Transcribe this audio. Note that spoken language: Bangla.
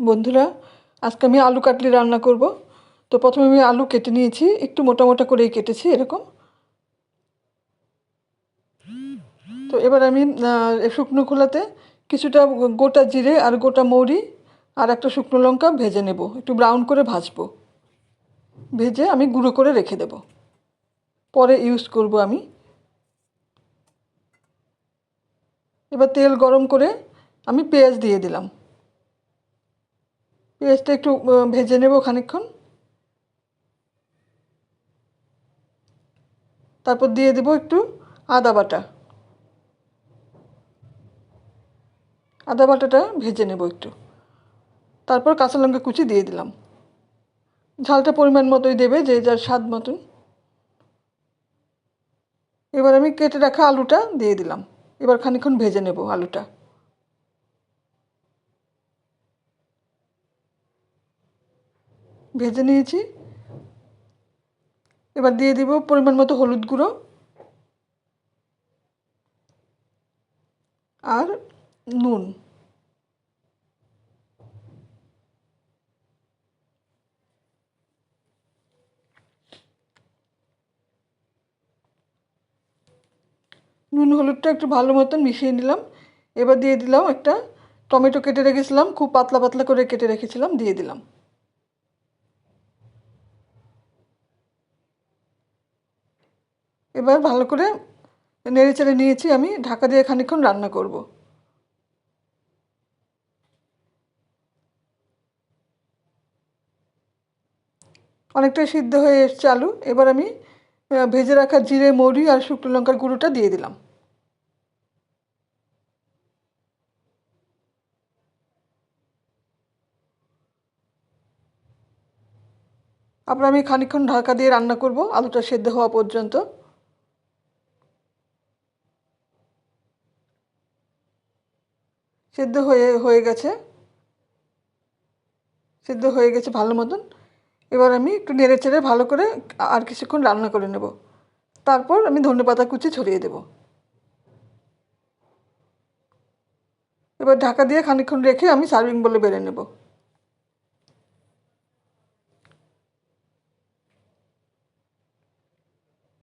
বন্ধুরা, আজকে আমি আলু কাটলি রান্না করব। তো প্রথমে আমি আলু কেটে নিয়েছি, একটু মোটা মোটা করেই কেটেছি, এরকম। তো এবার আমি শুকনো খোলাতে কিছুটা গোটা জিরে আর গোটা মৌরি আর একটা শুকনো লঙ্কা ভেজে নেব। একটু ব্রাউন করে ভাজবো। ভেজে আমি গুঁড়ো করে রেখে দেব। পরে ইউজ করব আমি। এবার তেল গরম করে আমি পেঁয়াজ দিয়ে দিলাম। পেঁয়াজটা একটু ভেজে নেব খানিকক্ষণ। তারপর দিয়ে দেব একটু আদা বাটা। আদা বাটাটা ভেজে নেব একটু। তারপর কাঁচা লঙ্কা কুচি দিয়ে দিলাম। ঝালটা পরিমাণ মতোই দেবে, যে যার স্বাদ মতন এবার আমি কেটে রাখা আলুটা দিয়ে দিলাম। এবার খানিকক্ষণ ভেজে নেব আলুটা। ভেজে নিয়েছি। এবার দিয়ে দিব পরিমাণ মতো হলুদ গুঁড়ো। আর নুন। নুন হলুদটা একটু ভালো মতন মিশিয়ে নিলাম। এবার দিয়ে দিলাম একটা টমেটো কেটে রেখেছিলাম, খুব পাতলা পাতলা করে কেটে রেখেছিলাম, দিয়ে দিলাম। এবার ভালো করে নেড়ে চেড়ে নিয়েছি আমি, ঢাকা দিয়ে খানিকক্ষণ রান্না করব। অনেকটাই সিদ্ধ হয়ে এসছে আলু, এবার আমি ভেজে রাখা জিরে, মৌরি আর শুকনো লঙ্কার গুঁড়োটা দিয়ে দিলাম। তারপর আমি খানিকক্ষণ ঢাকা দিয়ে রান্না করব, আলুটা সেদ্ধ হওয়া পর্যন্ত। সেদ্ধ হয়ে হয়ে গেছে। সেদ্ধ হয়ে গেছে ভালো মতন। এবার আমি একটু নেড়ে চেড়ে ভালো করে আর কিছুক্ষণ রান্না করে নেব। তারপর আমি ধনে পাতা কুচি ছড়িয়ে দেব। এবার ঢাকা দিয়ে খানিক্ষণ রেখে আমি সার্ভিং বলে বেড়ে নেব।